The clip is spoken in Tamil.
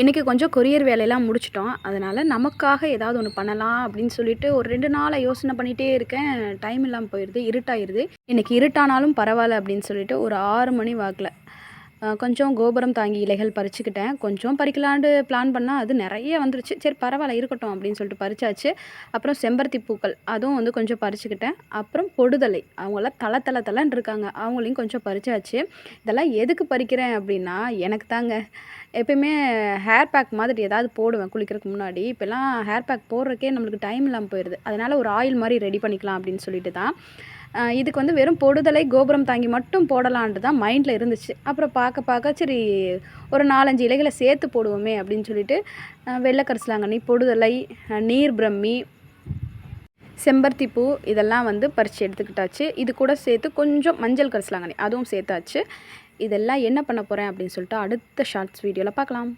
இன்றைக்கி கொஞ்சம் கொரியர் வேலையெல்லாம் முடிச்சிட்டோம். அதனால் நமக்காக ஏதாவது ஒன்று பண்ணலாம் அப்படின்னு சொல்லிட்டு ஒரு ரெண்டு நாளாக யோசனை பண்ணிகிட்டே இருக்கேன். டைம் இல்லாமல் போயிடுது இருட்டாயிருது. இன்றைக்கி இருட்டானாலும் பரவாயில்ல அப்படின்னு சொல்லிட்டு ஒரு ஆறு மணி வாக்கில் கொஞ்சம் கோபுரம் தாங்கி இலைகள் பறிச்சுக்கிட்டேன். கொஞ்சம் பறிக்கலாண்டு பிளான் பண்ணால் அது நிறைய வந்துருச்சு. சரி பரவாயில்ல இருக்கட்டும் அப்படின்னு சொல்லிட்டு பறிச்சாச்சு. அப்புறம் செம்பருத்தி பூக்கள் அதுவும் வந்து கொஞ்சம் பறிச்சுக்கிட்டேன். அப்புறம் பொடுதலை அவங்களாம் தலை தலை தலைன்னு இருக்காங்க. அவங்களையும் கொஞ்சம் பறிச்சாச்சு. இதெல்லாம் எதுக்கு பறிக்கிறேன் அப்படின்னா எனக்கு தாங்க. எப்பயுமே ஹேர் பேக் மாதிரி ஏதாவது போடுவேன் குளிக்கிறதுக்கு முன்னாடி. இப்போல்லாம் ஹேர் பேக் போடுறக்கே நம்மளுக்கு டைம் இல்லாமல் போயிடுது அதனால் ஒரு ஆயில் மாதிரி ரெடி பண்ணிக்கலாம் அப்படின்னு சொல்லிட்டு தான். இதுக்கு வந்து வெறும் பொடுதலை கோபுரம் தாங்கி மட்டும் போடலான்ட்டு தான் மைண்டில் இருந்துச்சு. அப்புறம் பார்க்க பார்க்க சரி ஒரு நாலஞ்சு இலைகளை சேர்த்து போடுவோமே அப்படின்னு சொல்லிட்டு அஹ் வெள்ளை பொடுதலை நீர் பிரம்மி செம்பருத்தி பூ இதெல்லாம் வந்து பறித்து எடுத்துக்கிட்டாச்சு. இது கூட சேர்த்து கொஞ்சம் மஞ்சள் கரிசலாங்கண்ணி அதுவும் சேர்த்தாச்சு. இதெல்லாம் என்ன பண்ண போகிறேன் அப்படின்னு சொல்லிட்டு அடுத்த ஷார்ட்ஸ் வீடியோவில் பார்க்கலாம்.